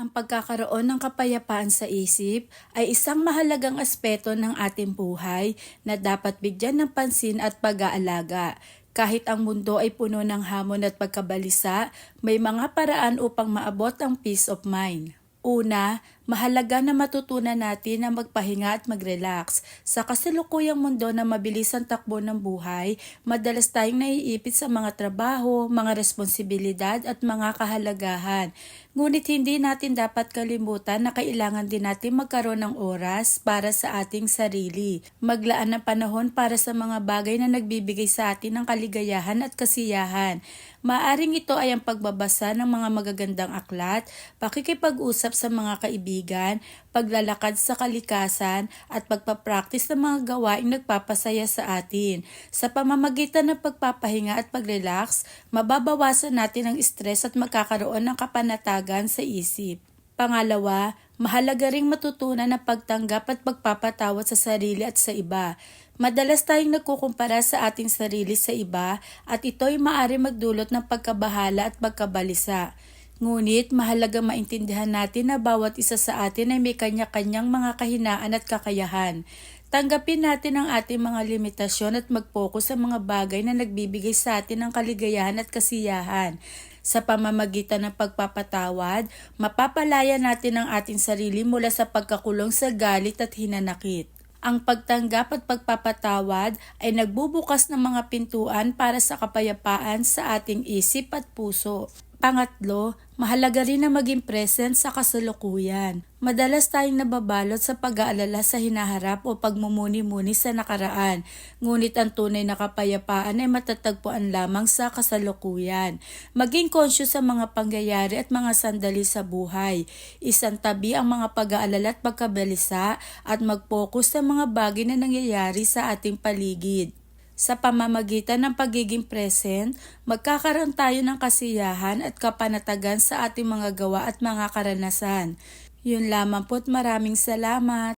Ang pagkakaroon ng kapayapaan sa isip ay isang mahalagang aspeto ng ating buhay na dapat bigyan ng pansin at pag-aalaga. Kahit ang mundo ay puno ng hamon at pagkabalisa, may mga paraan upang maabot ang peace of mind. Una, mahalaga na matutunan natin na magpahinga at mag-relax. Sa kasalukuyang mundo na mabilis ang takbo ng buhay, madalas tayong naiipit sa mga trabaho, mga responsibilidad at mga kahalagahan. Ngunit hindi natin dapat kalimutan na kailangan din natin magkaroon ng oras para sa ating sarili. Maglaan ng panahon para sa mga bagay na nagbibigay sa atin ng kaligayahan at kasiyahan. Maaring ito ay ang pagbabasa ng mga magagandang aklat, pakikipag-usap sa mga kaibigan, paglalakad sa kalikasan, at pagpapractice ng mga gawaing nagpapasaya sa atin. Sa pamamagitan ng pagpapahinga at pag-relax, mababawasan natin ang stress at magkakaroon ng kapanatagan sa isip. Pangalawa, mahalaga ring matutunan ang pagtanggap at pagpapatawad sa sarili at sa iba. Madalas tayong nagkukumpara sa ating sarili sa iba at ito'y maaari magdulot ng pagkabahala at pagkabalisa. Ngunit mahalaga maintindihan natin na bawat isa sa atin ay may kanya-kanyang mga kahinaan at kakayahan. Tanggapin natin ang ating mga limitasyon at mag-focus sa mga bagay na nagbibigay sa atin ng kaligayahan at kasiyahan. Sa pamamagitan ng pagpapatawad, mapapalaya natin ang ating sarili mula sa pagkakulong sa galit at hinanakit. Ang pagtanggap at pagpapatawad ay nagbubukas ng mga pintuan para sa kapayapaan sa ating isip at puso. Pangatlo, mahalaga rin na maging present sa kasalukuyan. Madalas tayong nababalot sa pag-aalala sa hinaharap o pagmumuni-muni sa nakaraan, ngunit ang tunay na kapayapaan ay matatagpuan lamang sa kasalukuyan. Maging conscious sa mga pangyayari at mga sandali sa buhay. Isang tabi ang mga pag-aalala at pagkabalisa at mag-focus sa mga bagay na nangyayari sa ating paligid. Sa pamamagitan ng pagiging present, magkakaroon tayo ng kasiyahan at kapanatagan sa ating mga gawa at mga karanasan. Yun lamang po't maraming salamat.